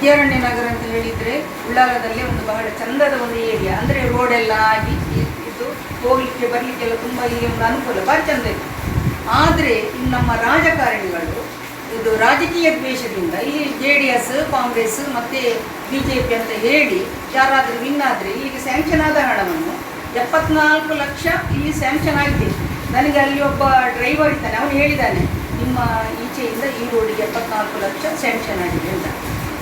ವಿದ್ಯಾರಣ್ಯ ನಗರ ಅಂತ ಹೇಳಿದರೆ ಉಳ್ಳಾಲದಲ್ಲಿ ಒಂದು ಬಹಳ ಚಂದದ ಒಂದು ಏರಿಯಾ ಅಂದರೆ ರೋಡೆಲ್ಲ ಆಗಿ ಇದ್ದು ಇದು ಹೋಗಲಿಕ್ಕೆ, ಬರಲಿಕ್ಕೆಲ್ಲ ತುಂಬ ಇಲ್ಲಿ ಒಂದು ಅನುಕೂಲ ಬಹಳ ಚಂದ ಇದೆ. ಆದರೆ ಇನ್ನು ನಮ್ಮ ರಾಜಕಾರಣಿಗಳು, ಇದು ರಾಜಕೀಯ ದ್ವೇಷದಿಂದ ಇಲ್ಲಿ ಜೆ ಡಿ ಎಸ್, ಕಾಂಗ್ರೆಸ್ ಮತ್ತೆ ಬಿ ಜೆ ಪಿ ಅಂತ ಹೇಳಿ ಯಾರಾದರೂ ವಿನ್ ಆದರೆ ಇಲ್ಲಿಗೆ ಸ್ಯಾಂಕ್ಷನ್ ಆದ ಹಣವನ್ನು ಎಪ್ಪತ್ನಾಲ್ಕು ಲಕ್ಷ ಇಲ್ಲಿ ಸ್ಯಾಂಕ್ಷನ್ ಆಗಿದೆ. ನನಗೆ ಅಲ್ಲಿ ಒಬ್ಬ ಡ್ರೈವರ್ ಇದ್ದಾನೆ, ಅವನು ಹೇಳಿದ್ದಾನೆ ನಿಮ್ಮ ಈಚೆಯಿಂದ ಈ ರೋಡಿಗೆ ಎಪ್ಪತ್ನಾಲ್ಕು ಲಕ್ಷ ಸ್ಯಾಂಕ್ಷನ್ ಆಗಿದೆ ಅಂತ.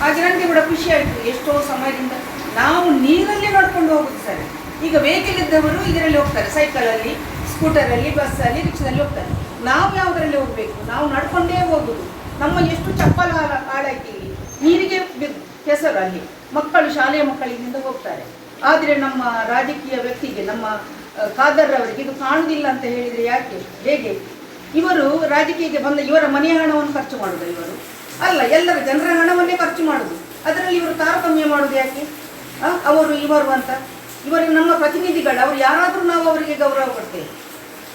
ಹಾಗೆ ನನಗೆ ಕೂಡ ಖುಷಿ ಆಯಿತು. ಎಷ್ಟೋ ಸಮಯದಿಂದ ನಾವು ನೀರಲ್ಲಿ ನಡ್ಕೊಂಡು ಹೋಗುದು ಸರ್. ಈಗ ವೆಹಿಕಲ್ ಇದ್ದವರು ಇದರಲ್ಲಿ ಹೋಗ್ತಾರೆ. ಸೈಕಲಲ್ಲಿ ಸ್ಕೂಟರಲ್ಲಿ ಬಸ್ಸಲ್ಲಿ ರಿಕ್ಷಾದಲ್ಲಿ ಹೋಗ್ತಾರೆ. ನಾವು ಯಾವುದರಲ್ಲಿ ಹೋಗಬೇಕು? ನಾವು ನಡ್ಕೊಂಡೇ ಹೋಗುದು. ನಮ್ಮ ಎಷ್ಟು ಚಪ್ಪಲ ಹಾಳ- ಹಾಳಾಯ್ತು ಇಲ್ಲಿ? ನೀರಿಗೆ ಹೆಸರು ಅಲ್ಲಿ. ಮಕ್ಕಳು ಶಾಲೆಯ ಮಕ್ಕಳಿಂದ ಹೋಗ್ತಾರೆ. ಆದರೆ ನಮ್ಮ ರಾಜಕೀಯ ವ್ಯಕ್ತಿಗೆ, ನಮ್ಮ ಖಾದರ್ ಅವರಿಗೆ ಇದು ಕಾಣುವುದಿಲ್ಲ ಅಂತ ಹೇಳಿದರೆ ಯಾಕೆ? ಹೇಗೆ? ಇವರು ರಾಜಕೀಯಕ್ಕೆ ಬಂದ ಇವರ ಮನೆಯ ಹಣವನ್ನು ಖರ್ಚು ಮಾಡೋದು ಇವರು? ಅಲ್ಲ, ಎಲ್ಲರೂ ಜನರ ಹಣವನ್ನೇ ಖರ್ಚು ಮಾಡುದು. ಅದರಲ್ಲಿ ಇವರು ತಾರತಮ್ಯ ಮಾಡುದು ಯಾಕೆ? ಅವರು ಇವರು ಅಂತ. ಇವರು ನಮ್ಮ ಪ್ರತಿನಿಧಿಗಳು, ಅವರು ಯಾರಾದರೂ ನಾವು ಅವರಿಗೆ ಗೌರವ ಕೊಡ್ತೇವೆ.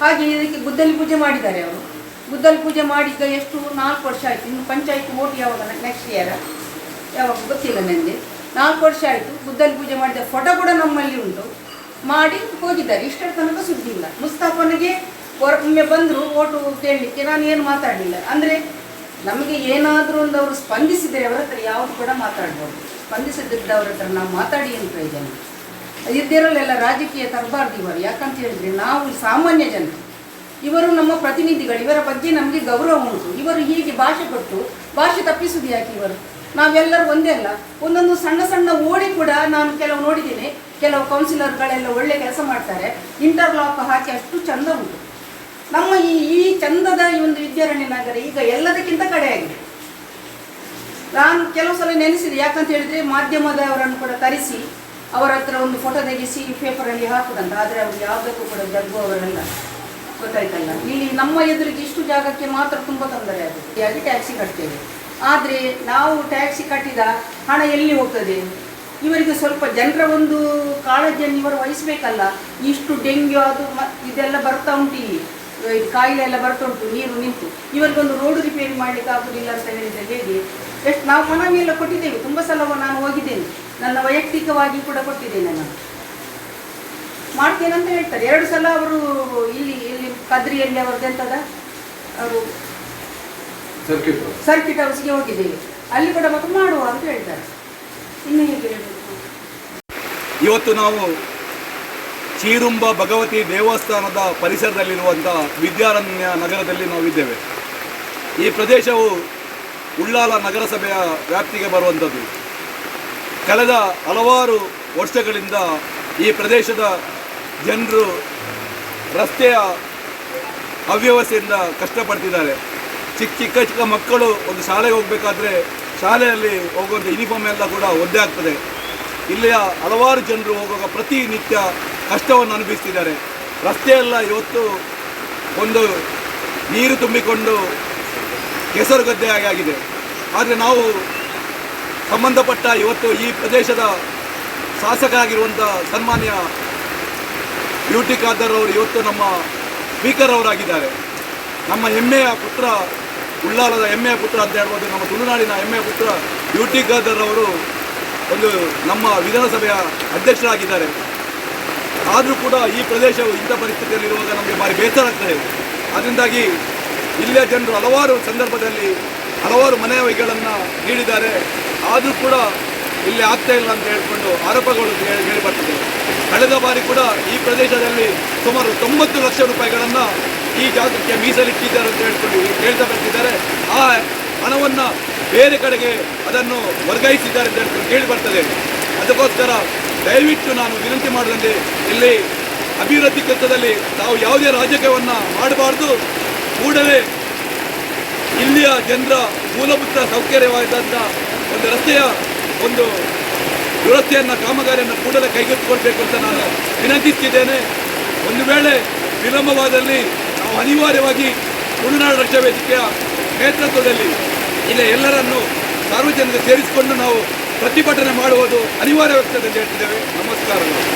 ಹಾಗೆ ಇದಕ್ಕೆ ಗುದ್ದಲಿ ಪೂಜೆ ಮಾಡಿದ್ದಾರೆ ಅವರು. ಗುದ್ದಲಿ ಪೂಜೆ ಮಾಡಿದ್ದ ಎಷ್ಟು? ನಾಲ್ಕು ವರ್ಷ ಆಯಿತು. ಇನ್ನು ಪಂಚಾಯತ್ ಓಟ್ ಯಾವಾಗ? ನೆಕ್ಸ್ಟ್ ಇಯರ್ ಯಾವಾಗ? ಗೊತ್ತಿಲ್ಲ ನನಗೆ ನಾಲ್ಕು ವರ್ಷ ಆಯಿತು. ಗುದ್ದಲಿ ಪೂಜೆ ಮಾಡಿದ ಫೋಟೋ ಕೂಡ ನಮ್ಮಲ್ಲಿ ಉಂಟು. ಮಾಡಿ ಹೋಗಿದ್ದಾರೆ. ಇಷ್ಟರ ತನಕ ಸುದ್ದಿ ಇಲ್ಲ. ಮುಸ್ತಾಫನಿಗೆ ಒಮ್ಮೆ ಬಂದರು ಓಟು ಕೇಳಲಿಕ್ಕೆ. ನಾನು ಏನು ಮಾತಾಡಲಿಲ್ಲ. ಅಂದರೆ ನಮಗೆ ಏನಾದರೂ ಒಂದು ಅವರು ಸ್ಪಂದಿಸಿದರೆ ಅವರ ಹತ್ರ ಯಾವುದು ಕೂಡ ಮಾತಾಡ್ಬೋದು. ಸ್ಪಂದಿಸದಿದ್ದವ್ರ ಹತ್ರ ನಾವು ಮಾತಾಡಿ ಅಂತ ಪ್ರಯೋಜನ ಇದ್ದಿರಲ್ಲೆಲ್ಲ ರಾಜಕೀಯ ತರಬಾರ್ದು ಇವರು. ಯಾಕಂತ ಹೇಳಿದ್ರೆ ನಾವು ಸಾಮಾನ್ಯ ಜನರು ಇವರು ನಮ್ಮ ಪ್ರತಿನಿಧಿಗಳು. ಇವರ ಬಗ್ಗೆ ನಮಗೆ ಗೌರವ ಉಂಟು. ಇವರು ಹೀಗೆ ಭಾಷೆ ಕೊಟ್ಟು ಭಾಷೆ ತಪ್ಪಿಸುವುದು ಯಾಕೆ ಇವರು? ನಾವೆಲ್ಲರೂ ಒಂದೇ ಅಲ್ಲ. ಒಂದೊಂದು ಸಣ್ಣ ಸಣ್ಣ ಓಡಿ ಕೂಡ ನಾನು ಕೆಲವು ನೋಡಿದ್ದೀನಿ. ಕೆಲವು ಕೌನ್ಸಿಲರ್ಗಳೆಲ್ಲ ಒಳ್ಳೆ ಕೆಲಸ ಮಾಡ್ತಾರೆ. ಇಂಟರ್ಲಾಕ್ ಹಾಕಿ ಅಷ್ಟು ಚಂದ ಉಂಟು. ನಮ್ಮ ಈ ಈ ಚಂದದ ಈ ಒಂದು ವಿದ್ಯಾರಣ್ಯ ನಗರ ಈಗ ಎಲ್ಲದಕ್ಕಿಂತ ಕಡೆಯಾಗಿದೆ. ನಾನು ಕೆಲವು ಸಲ ನೆನೆಸಿದೆ. ಯಾಕಂತ ಹೇಳಿದ್ರೆ ಮಾಧ್ಯಮದವರನ್ನು ಕೂಡ ತರಿಸಿ ಅವರ ಹತ್ರ ಒಂದು ಫೋಟೋ ತೆಗೆಸಿ ಪೇಪರಲ್ಲಿ ಹಾಕುದಂತ. ಆದರೆ ಅವ್ರು ಯಾವುದಕ್ಕೂ ಕೂಡ ಜಗ್ಗುವವರಲ್ಲ ಗೊತ್ತಾಯ್ತಲ್ಲ? ಇಲ್ಲಿ ನಮ್ಮ ಎದುರಿಗೆ ಇಷ್ಟು ಜಾಗಕ್ಕೆ ಮಾತ್ರ ತುಂಬ ತೊಂದರೆ ಆಗುತ್ತೆ ಟ್ಯಾಕ್ಸಿ ಕಟ್ತೇವೆ. ಆದರೆ ನಾವು ಟ್ಯಾಕ್ಸಿ ಕಟ್ಟಿದ ಹಣ ಎಲ್ಲಿ ಹೋಗ್ತದೆ? ಇವರಿಗೆ ಸ್ವಲ್ಪ ಜನರ ಒಂದು ಕಾಳಜಿಯನ್ನು ಇವರು ವಹಿಸಬೇಕಲ್ಲ. ಇಷ್ಟು ಡೆಂಗ್ಯೂ ಅದು ಇದೆಲ್ಲ ಬರ್ತಾ ಉಂಟು ಇಲ್ಲಿ. ಕಾಯಿಲೆ ಎಲ್ಲ ಬರ್ತಾ ಉಂಟು ನೀರು ನಿಂತು. ಇವರಿಗೊಂದು ರೋಡ್ ರಿಪೇರಿ ಮಾಡಲಿಕ್ಕೆ ಆಗುದಿಲ್ಲ ಅಂತ ಹೇಳಿದರೆ ಹೇಗೆ? ಎಷ್ಟು ನಾವು ಮನವಿ ಎಲ್ಲ ಕೊಟ್ಟಿದ್ದೇವೆ ತುಂಬ ಸಲ ನಾನು ಹೋಗಿದ್ದೇನೆ. ನನ್ನ ವೈಯಕ್ತಿಕವಾಗಿ ಕೂಡ ಕೊಟ್ಟಿದ್ದೇನೆ ನಾನು. ಮಾಡ್ತೇನೆ ಅಂತ ಹೇಳ್ತಾರೆ. ಎರಡು ಸಲ ಅವರು ಇಲ್ಲಿ ಇಲ್ಲಿ ಕದ್ರಿಯಲ್ಲಿ ಅವ್ರದ್ದು ಎಂತದ? ಅವರು ಸರ್ಕಿಟ್ ಸರ್ಕಿಟ್ ಹೌಸ್ಗೆ ಹೋಗಿದ್ದೇವೆ. ಅಲ್ಲಿ ಕೂಡ ಮತ್ತೆ ಮಾಡುವ ಅಂತ ಹೇಳ್ತಾರೆ. ಇನ್ನು ಹೇಗೆ ಹೇಳಬೇಕು? ಇವತ್ತು ನಾವು ಚೀರುಂಬ ಭಗವತಿ ದೇವಸ್ಥಾನದ ಪರಿಸರದಲ್ಲಿರುವಂಥ ವಿದ್ಯಾರಣ್ಯ ನಗರದಲ್ಲಿ ನಾವಿದ್ದೇವೆ. ಈ ಪ್ರದೇಶವು ಉಳ್ಳಾಲ ನಗರಸಭೆಯ ವ್ಯಾಪ್ತಿಗೆ ಬರುವಂಥದ್ದು. ಕಳೆದ ಹಲವಾರು ವರ್ಷಗಳಿಂದ ಈ ಪ್ರದೇಶದ ಜನರು ರಸ್ತೆಯ ಅವ್ಯವಸ್ಥೆಯಿಂದ ಕಷ್ಟಪಡ್ತಿದ್ದಾರೆ. ಚಿಕ್ಕ ಚಿಕ್ಕ ಚಿಕ್ಕ ಮಕ್ಕಳು ಒಂದು ಶಾಲೆಗೆ ಹೋಗಬೇಕಾದ್ರೆ ಶಾಲೆಯಲ್ಲಿ ಹೋಗುವಂಥ ಯೂನಿಫಾರ್ಮ್ ಎಲ್ಲ ಕೂಡ ಒದ್ದೆ ಆಗ್ತದೆ. ಇಲ್ಲಿಯ ಹಲವಾರು ಜನರು ಹೋಗುವಾಗ ಪ್ರತಿನಿತ್ಯ ಕಷ್ಟವನ್ನು ಅನುಭವಿಸ್ತಿದ್ದಾರೆ. ರಸ್ತೆಯೆಲ್ಲ ಇವತ್ತು ಒಂದು ನೀರು ತುಂಬಿಕೊಂಡು ಕೆಸರು ಗದ್ದೆಯಾಗಿ ಆಗಿದೆ. ಆದರೆ ನಾವು ಸಂಬಂಧಪಟ್ಟ ಇವತ್ತು ಈ ಪ್ರದೇಶದ ಶಾಸಕರಾಗಿರುವಂಥ ಸನ್ಮಾನ್ಯ ಯು ಟಿ ಖಾದರ್ ಅವರು ಇವತ್ತು ನಮ್ಮ ಸ್ಪೀಕರ್ ಅವರಾಗಿದ್ದಾರೆ. ನಮ್ಮ ಹೆಮ್ಮೆಯ ಪುತ್ರ, ಉಳ್ಳಾಲದ ಹೆಮ್ಮೆಯ ಪುತ್ರ ಅಂತ ಹೇಳ್ಬೋದು. ನಮ್ಮ ತುಳುನಾಡಿನ ಹೆಮ್ಮೆಯ ಪುತ್ರ ಯು ಟಿ ಖಾದರ್ ಅವರು ಒಂದು ನಮ್ಮ ವಿಧಾನಸಭೆಯ ಅಧ್ಯಕ್ಷರಾಗಿದ್ದಾರೆ. ಆದರೂ ಕೂಡ ಈ ಪ್ರದೇಶವು ಇಂಥ ಪರಿಸ್ಥಿತಿಯಲ್ಲಿರುವಾಗ ನಮಗೆ ಭಾರಿ ಬೇಸರ ಆಗ್ತದೆ ಅದರಿಂದಾಗಿ ಇಲ್ಲಿಯ ಜನರು ಹಲವಾರು ಸಂದರ್ಭದಲ್ಲಿ ಹಲವಾರು ಮನೆಯಗಳನ್ನು ನೀಡಿದ್ದಾರೆ. ಆದರೂ ಕೂಡ ಇಲ್ಲಿ ಆಗ್ತಾ ಇಲ್ಲ ಅಂತ ಹೇಳಿಕೊಂಡು ಆರೋಪಗಳು ಹೇಳಿ ಬರ್ತದೆ ಕಳೆದ ಬಾರಿ ಕೂಡ ಈ ಪ್ರದೇಶದಲ್ಲಿ ಸುಮಾರು ತೊಂಬತ್ತು ಲಕ್ಷ ರೂಪಾಯಿಗಳನ್ನು ಈ ಜಾಗಕ್ಕೆ ಮೀಸಲಿಟ್ಟಿದ್ದಾರೆ ಅಂತ ಹೇಳ್ಕೊಂಡು ಹೇಳ್ತಾ ಬರ್ತಿದ್ದಾರೆ. ಆ ಹಣವನ್ನು ಬೇರೆ ಕಡೆಗೆ ಅದನ್ನು ವರ್ಗಾಯಿಸಿದ್ದಾರೆ ಅಂತ ಹೇಳ್ಕೊಂಡು ಕೇಳಿ ಬರ್ತದೆ. ಅದಕ್ಕೋಸ್ಕರ ದಯವಿಟ್ಟು ನಾನು ವಿನಂತಿ ಮಾಡಿದಂತೆ ಇಲ್ಲಿ ಅಭಿವೃದ್ಧಿ ಕೆಲಸದಲ್ಲಿ ನಾವು ಯಾವುದೇ ರಾಜಕೀಯವನ್ನು ಮಾಡಬಾರ್ದು. ಕೂಡಲೇ ಇಲ್ಲಿಯ ಜನರ ಮೂಲಭೂತ ಸೌಕರ್ಯವಾದಂಥ ಒಂದು ರಸ್ತೆಯ ಒಂದು ದುರಸ್ತಿಯನ್ನು, ಕಾಮಗಾರಿಯನ್ನು ಕೂಡಲೇ ಕೈಗೆತ್ತಿಕೊಳ್ಬೇಕು ಅಂತ ನಾನು ವಿನಂತಿಸ್ತಿದ್ದೇನೆ. ಒಂದು ವೇಳೆ ವಿಳಂಬವಾದಲ್ಲಿ ನಾವು ಅನಿವಾರ್ಯವಾಗಿ ತುಳುನಾಡು ರಕ್ಷಾ ವೇದಿಕೆಯ ನೇತೃತ್ವದಲ್ಲಿ ಇಲ್ಲಿ ಎಲ್ಲರನ್ನು ಸಾರ್ವಜನಿಕ ಸೇರಿಸಿಕೊಂಡು ನಾವು ಪ್ರತಿಭಟನೆ ಮಾಡುವುದು ಅನಿವಾರ್ಯವಾಗ್ತದೆ ಅಂತ ಹೇಳ್ತಿದ್ದೇವೆ. ನಮಸ್ಕಾರಗಳು